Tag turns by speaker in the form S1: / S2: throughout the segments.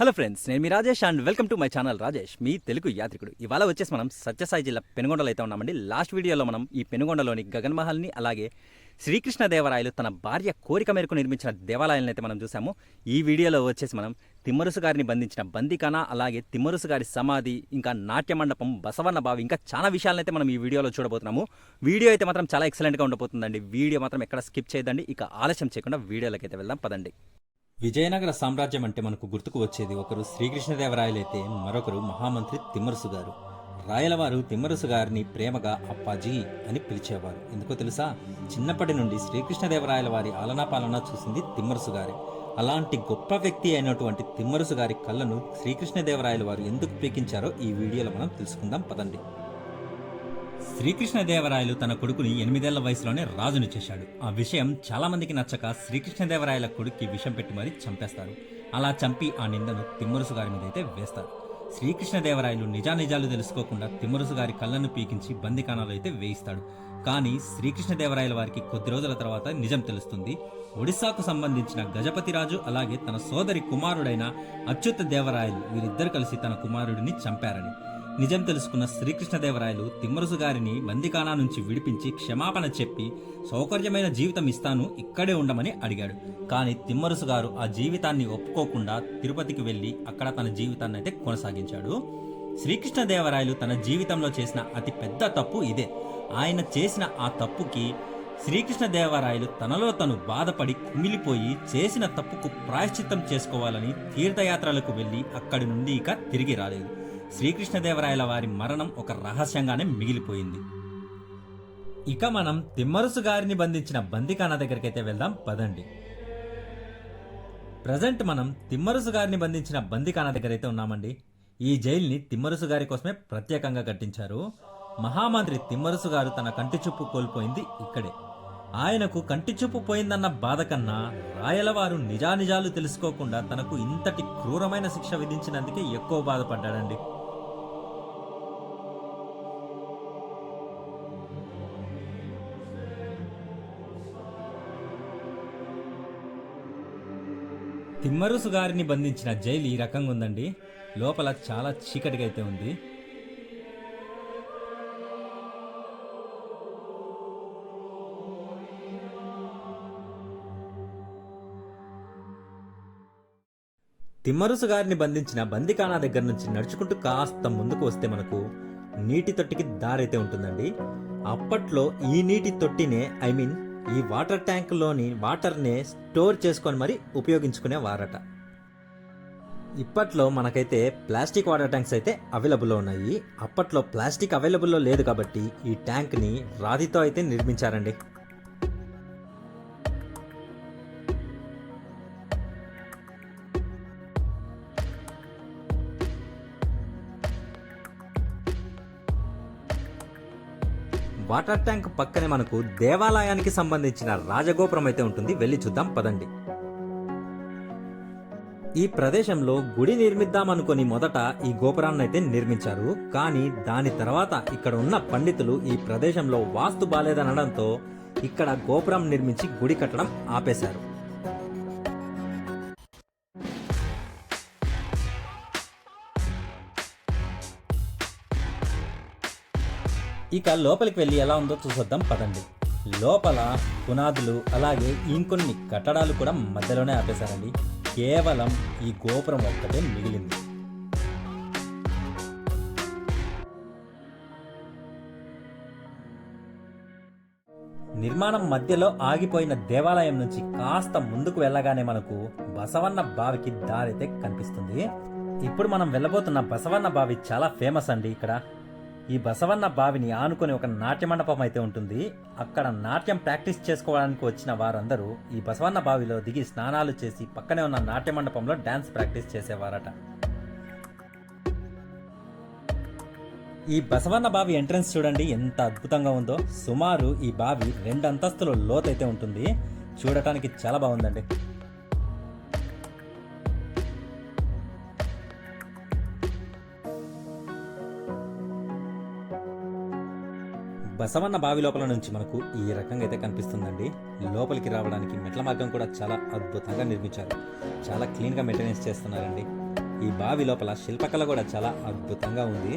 S1: Hello friends నేను మీ Rajesh and welcome to my channel Rajesh మీ తెలుగు యాత్రికుడు. ఇవాళ వచ్చేసి మనం సత్యసాయి జిల్లా పెనుగొండలో అయితే ఉన్నామండి. లాస్ట్ వీడియోలో మనం ఈ పెనుగొండలోని గగన్మహల్ని అలాగే శ్రీకృష్ణదేవరాయలు తన భార్య కోరిక మేరకు నిర్మించిన దేవాలయాలను అయితే మనం చూసాము ఈ వీడియోలో వచ్చేసి మనం తిమ్మరుసు గారిని బంధించిన బందికాన అలాగే తిమ్మరుసు గారి సమాధి ఇంకా నాట్య మండపం బసవన్న బావి ఇంకా చాలా విషయాలను అయితే మనం ఈ వీడియోలో చూడబోతున్నాము. వీడియో అయితే మాత్రం చాలా ఎక్సలెంట్గా ఉండబోతుందండి. వీడియో మాత్రం ఎక్కడ స్కిప్ చేయదండి ఇక ఆలస్యం చేయకుండా వీడియోలోకి అయితే వెళ్దాం. పదండి. విజయనగర సామ్రాజ్యం అంటే మనకు గుర్తుకు వచ్చేది ఒకరు శ్రీకృష్ణదేవరాయలైతే మరొకరు మహామంత్రి తిమ్మరుసు గారు. రాయలవారు తిమ్మరసు గారిని ప్రేమగా అప్పాజీ అని పిలిచేవారు. ఎందుకో తెలుసా? చిన్నప్పటి నుండి శ్రీకృష్ణదేవరాయల వారి ఆలనాపాలన చూసింది తిమ్మరుసు గారే. అలాంటి గొప్ప వ్యక్తి అయినటువంటి తిమ్మరుసు గారి కళ్ళను శ్రీకృష్ణదేవరాయల వారు ఎందుకు పీకించారో ఈ వీడియోలో మనం తెలుసుకుందాం. పదండి. శ్రీకృష్ణదేవరాయలు తన కొడుకుని ఎనిమిదేళ్ళ వయసులోనే రాజును చేశాడు. ఆ విషయం చాలామందికి నచ్చక శ్రీకృష్ణదేవరాయల కొడుక్కి విషం పెట్టి మరీ చంపేస్తారు. అలా చంపి ఆ నిందను తిమ్మరుసు గారి మీద అయితే వేస్తారు. శ్రీకృష్ణదేవరాయలు నిజానిజాలు తెలుసుకోకుండా తిమ్మరుసు గారి కళ్ళను పీకించి బందికానాలు అయితే వేయిస్తాడు. కానీ శ్రీకృష్ణదేవరాయల వారికి కొద్ది రోజుల తర్వాత నిజం తెలుస్తుంది. ఒడిశాకు సంబంధించిన గజపతిరాజు అలాగే తన సోదరి కుమారుడైన అచ్యుత దేవరాయలు వీరిద్దరు కలిసి తన కుమారుడిని చంపారని. నిజం తెలుసుకున్న శ్రీకృష్ణదేవరాయలు తిమ్మరుసు గారిని బందికానా నుంచి విడిపించి క్షమాపణ చెప్పి సౌకర్యమైన జీవితం ఇస్తాను ఇక్కడే ఉండమని అడిగాడు. కానీ తిమ్మరుసు గారు ఆ జీవితాన్ని ఒప్పుకోకుండా తిరుపతికి వెళ్ళి అక్కడ తన జీవితాన్ని అయితే కొనసాగించాడు. శ్రీకృష్ణదేవరాయలు తన జీవితంలో చేసిన అతి పెద్ద తప్పు ఇదే. ఆయన చేసిన ఆ తప్పుకి శ్రీకృష్ణదేవరాయలు తనలో తను బాధపడి కుమిలిపోయి చేసిన తప్పుకు ప్రాయశ్చిత్తం చేసుకోవాలని తీర్థయాత్రలకు వెళ్ళి అక్కడి నుండి ఇక తిరిగి రాలేదు. శ్రీకృష్ణదేవరాయల వారి మరణం ఒక రహస్యంగానే మిగిలిపోయింది. ఇక మనం తిమ్మరుసు గారిని బంధించిన బందికాన దగ్గరికైతే వెళ్దాం పదండి. ప్రజెంట్ మనం తిమ్మరుసు గారిని బంధించిన బందికాన దగ్గర అయితే ఉన్నామండి. ఈ జైల్ని తిమ్మరుసు గారి కోసమే ప్రత్యేకంగా కట్టించారు. మహామంత్రి తిమ్మరుసు గారు తన కంటి చూపు కోల్పోయింది ఇక్కడే. ఆయనకు కంటి చూపు పోయిందన్న బాధ కన్నా రాయలవారు నిజానిజాలు తెలుసుకోకుండా తనకు ఇంతటి క్రూరమైన శిక్ష విధించినందుకే ఎక్కువ బాధపడ్డాడండి. తిమ్మరుసు గారిని బంధించిన జైలు ఈ రకంగా ఉందండి. లోపల చాలా చీకటిగా అయితే ఉంది. తిమ్మరుసు గారిని బంధించిన బందికానా దగ్గర నుంచి నడుచుకుంటూ కాస్త ముందుకు వస్తే మనకు నీటి తొట్టికి దారైతే ఉంటుందండి. అప్పట్లో ఈ నీటి తొట్టినే ఐ మీన్ ఈ వాటర్ ట్యాంక్లోని వాటర్నే స్టోర్ చేసుకొని మరి ఉపయోగించుకునేవారట ఇప్పట్లో మనకైతే ప్లాస్టిక్ వాటర్ ట్యాంక్స్ అయితే అవైలబుల్లో ఉన్నాయి. అప్పట్లో ప్లాస్టిక్ అవైలబుల్లో లేదు కాబట్టి ఈ ట్యాంక్ని రాతితో అయితే నిర్మించారండి. వాటర్ ట్యాంక్ పక్కనే మనకు దేవాలయానికి సంబంధించిన రాజగోపురం అయితే ఉంటుంది. వెళ్ళి చూద్దాం పదండి. ఈ ప్రదేశంలో గుడి నిర్మిద్దామనుకుని మొదట ఈ గోపురాన్ని అయితే నిర్మించారు. కానీ దాని తర్వాత ఇక్కడ ఉన్న పండితులు ఈ ప్రదేశంలో వాస్తు బాలేదనడంతో ఇక్కడ గోపురం నిర్మించి గుడి కట్టడం ఆపేశారు. ఇక లోపలికి వెళ్ళి ఎలా ఉందో చూసొద్దాం పదండి. లోపల పునాదులు అలాగే ఇంకొన్ని కట్టడాలు కూడా మధ్యలోనే ఆపేశారండి. కేవలం ఈ గోపురం ఒక్కటే మిగిలింది. నిర్మాణం మధ్యలో ఆగిపోయిన దేవాలయం నుంచి కాస్త ముందుకు వెళ్ళగానే మనకు బసవన్న బావికి దారైతే కనిపిస్తుంది. ఇప్పుడు మనం వెళ్ళబోతున్న బసవన్న బావి చాలా ఫేమస్ అండి ఇక్కడ. ఈ బసవన్న బావిని ఆనుకుని ఒక నాట్య మండపం అయితే ఉంటుంది. అక్కడ నాట్యం ప్రాక్టీస్ చేసుకోవడానికి వచ్చిన వారందరూ ఈ బసవన్న బావిలో దిగి స్నానాలు చేసి పక్కనే ఉన్న నాట్య మండపంలో ప్రాక్టీస్ చేసేవారట. ఈ బసవన్న బావి ఎంట్రన్స్ చూడండి ఎంత అద్భుతంగా ఉందో. సుమారు ఈ బావి రెండు అంతస్తుల లోతైతే ఉంటుంది. చూడటానికి చాలా బాగుందండి. బసవన్న బావి లోపల నుంచి మనకు ఈ రకంగా అయితే కనిపిస్తుందండి. లోపలికి రావడానికి మెట్ల మార్గం కూడా చాలా అద్భుతంగా నిర్మించారు. చాలా క్లీన్గా మెయింటెనెన్స్ చేస్తున్నారండి. ఈ బావి లోపల శిల్పకళ కూడా చాలా అద్భుతంగా ఉంది.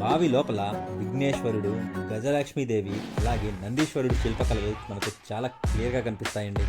S1: బావి లోపల విఘ్నేశ్వరుడు గజలక్ష్మీదేవి అలాగే నందీశ్వరుడు శిల్పకళలు మనకు చాలా క్లియర్గా కనిపిస్తాయండి.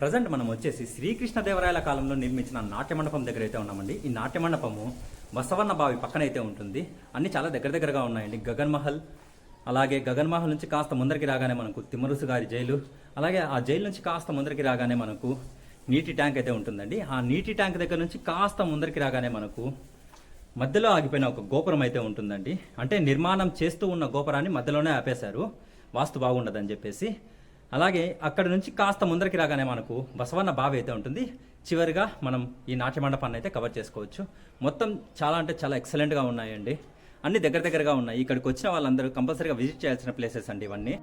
S1: ప్రజెంట్ మనం వచ్చేసి శ్రీకృష్ణదేవరాయల కాలంలో నిర్మించిన నాట్యమండపం దగ్గర అయితే ఉన్నామండి. ఈ నాట్యమండపము బసవన్న బావి పక్కన అయితే ఉంటుంది. అన్ని చాలా దగ్గర దగ్గరగా ఉన్నాయండి. గగన్ మహల్ అలాగే గగన్ మహల్ నుంచి కాస్త ముందరికి రాగానే మనకు తిమ్మరుసు గారి జైలు అలాగే ఆ జైలు నుంచి కాస్త ముందరికి రాగానే మనకు నీటి ట్యాంక్ అయితే ఉంటుందండి. ఆ నీటి ట్యాంక్ దగ్గర నుంచి కాస్త ముందరికి రాగానే మనకు మధ్యలో ఆగిపోయిన ఒక గోపురం అయితే ఉంటుందండి. అంటే నిర్మాణం చేస్తూ ఉన్న గోపురాన్ని మధ్యలోనే ఆపేశారు. వాస్తు బాగుండదని చెప్పేసి అలాగే అక్కడ నుంచి కాస్త ముందరికి రాగానే మనకు బసవన్న బావి అయితే ఉంటుంది. చివరిగా మనం ఈ నాట్య మండపాన్ని అయితే కవర్ చేసుకోవచ్చు. మొత్తం చాలా అంటే చాలా ఎక్సలెంట్గా ఉన్నాయండి. అన్ని దగ్గర దగ్గరగా ఉన్నాయి. ఇక్కడికి వచ్చిన వాళ్ళందరూ కంపల్సరీగా విజిట్ చేయాల్సిన ప్లేసెస్ అండి ఇవన్నీ.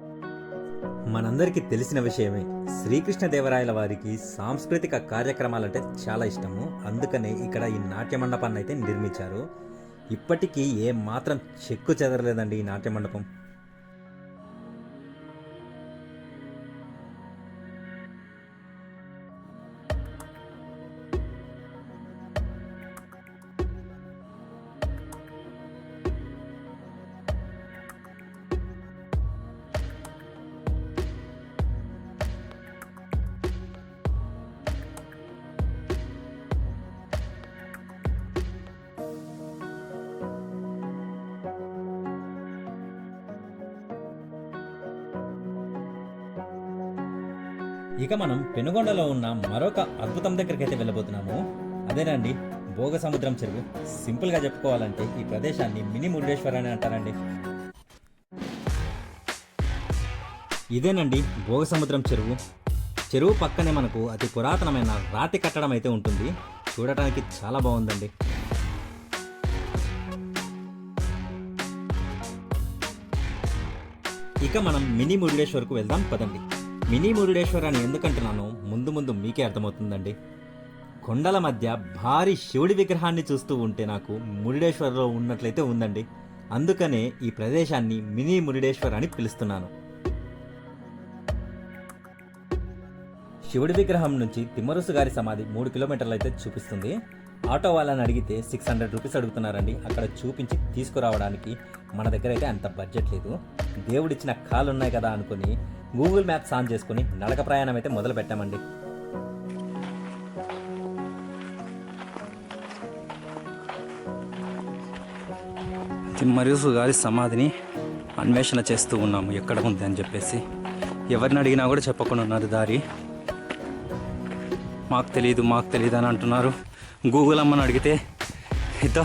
S1: మనందరికీ తెలిసిన విషయమే. శ్రీకృష్ణదేవరాయల వారికి సాంస్కృతిక కార్యక్రమాలంటే చాలా ఇష్టము. అందుకనే ఇక్కడ ఈ నాట్య మండపాన్ని అయితే నిర్మించారు. ఇప్పటికీ ఏ మాత్రం చెక్కు చెదరలేదండి ఈ నాట్య మండపం ఇక మనం పెనుగొండలో ఉన్న మరొక అద్భుతం దగ్గరికి అయితే వెళ్ళబోతున్నాము. అదేనండి భోగ సముద్రం చెరువు. సింపుల్గా చెప్పుకోవాలంటే ఈ ప్రదేశాన్ని మినీ మురుడేశ్వర్ అని అంటారండి. ఇదేనండి భోగ సముద్రం చెరువు. చెరువు పక్కనే మనకు అతి పురాతనమైన రాతి కట్టడం అయితే ఉంటుంది. చూడటానికి చాలా బాగుందండి. ఇక మనం మినీ మురుడేశ్వర్కు వెళ్దాం పదండి. మినీ మురుడేశ్వర్ అని ఎందుకంటున్నాను ముందు ముందు మీకే అర్థమవుతుందండి. కొండల మధ్య భారీ శివుడి విగ్రహాన్ని చూస్తూ ఉంటే నాకు మురుడేశ్వర్లో ఉన్నట్లయితే ఉందండి. అందుకనే ఈ ప్రదేశాన్ని మినీ మురుడేశ్వర్ అని పిలుస్తున్నాను. శివుడి విగ్రహం నుంచి తిమ్మరుసు గారి సమాధి మూడు కిలోమీటర్లు అయితే చూపిస్తుంది. ఆటో వాళ్ళని అడిగితే సిక్స్ హండ్రెడ్ రూపీస్ అడుగుతున్నారండి. అక్కడ చూపించి తీసుకురావడానికి మన దగ్గర అయితే అంత బడ్జెట్ లేదు. దేవుడిచ్చిన కాళ్ళు ఉన్నాయి కదా అనుకుని గూగుల్ మ్యాప్స్ ఆన్ చేసుకుని నడక ప్రయాణం అయితే మొదలు పెట్టామండి.
S2: తిమ్మరుసు గారి సమాధిని అన్వేషణ చేస్తూ ఉన్నాము. ఎక్కడ ఉంది అని చెప్పేసి ఎవరిని అడిగినా కూడా చెప్పకుండా ఉన్నారు దారి. మాకు తెలియదు మాకు తెలియదు అని అంటున్నారు. గూగుల్ అమ్మని అడిగితే ఇదో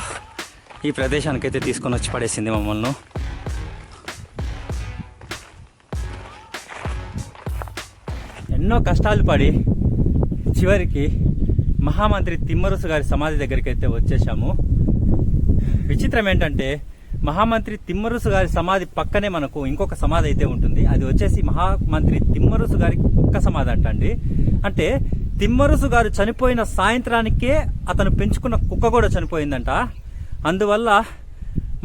S2: ఈ ప్రదేశానికైతే తీసుకొని వచ్చి పడేసింది మమ్మల్ని.
S1: ఎన్నో కష్టాలు పడి చివరికి మహామంత్రి తిమ్మరుసు గారి సమాధి దగ్గరికి అయితే వచ్చేసాము విచిత్రం ఏంటంటే మహామంత్రి తిమ్మరుసు గారి సమాధి పక్కనే మనకు ఇంకొక సమాధి అయితే ఉంటుంది. అది వచ్చేసి మహామంత్రి తిమ్మరుసు గారి కుక్క సమాధి అంటండి అంటే తిమ్మరుసు గారు చనిపోయిన సాయంత్రానికే అతను పెంచుకున్న కుక్క కూడా చనిపోయిందంట. అందువల్ల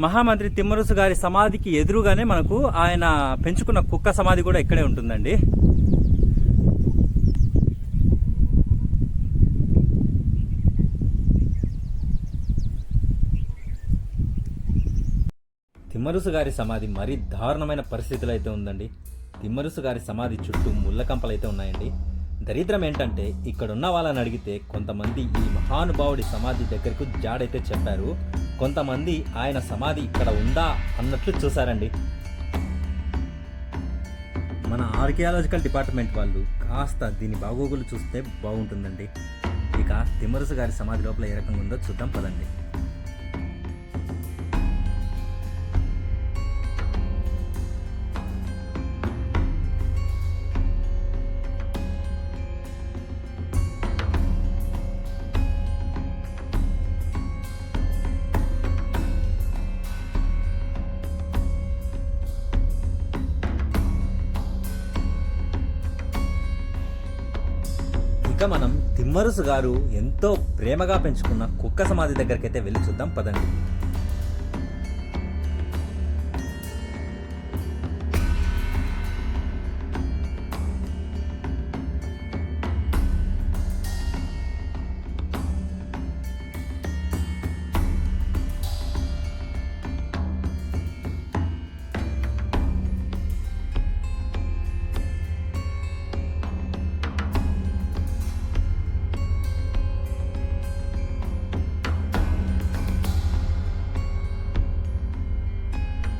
S1: మహామంత్రి తిమ్మరుసు గారి సమాధికి ఎదురుగానే మనకు ఆయన పెంచుకున్న కుక్క సమాధి కూడా ఇక్కడే ఉంటుందండి. తిమ్మరుసు గారి సమాధి మరీ దారుణమైన పరిస్థితులు అయితే ఉందండి. తిమ్మరుసు గారి సమాధి చుట్టూ ముళ్ళకంపలు అయితే ఉన్నాయండి. దరిద్రం ఏంటంటే ఇక్కడ ఉన్న వాళ్ళని అడిగితే కొంతమంది ఈ మహానుభావుడి సమాధి దగ్గరకు జాడైతే చెప్పారు. కొంతమంది ఆయన సమాధి ఇక్కడ ఉందా అన్నట్లు చూశారండి. మన ఆర్కియాలజికల్ డిపార్ట్మెంట్ వాళ్ళు కాస్త దీని బాగోగులు చూస్తే బాగుంటుందండి. ఇక తిమ్మరుసు గారి సమాధి లోపల ఏ రకంగా ఉందో చూద్దాం పదండి. ఇక మనం తిమ్మరుసు గారు ఎంతో ప్రేమగా పెంచుకున్న కుక్క సమాధి దగ్గరకైతే వెళ్ళి చూద్దాం పదండి.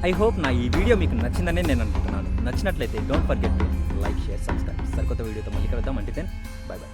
S1: ఐ హోప్ నా ఈ వీడియో మీకు నచ్చిందనే నేను అనుకుంటున్నాను. నచ్చినట్లయితే don't forget like share subscribe సరికొత్త వీడియోతో మళ్ళీ కలుద్దాం. అంటే బై బై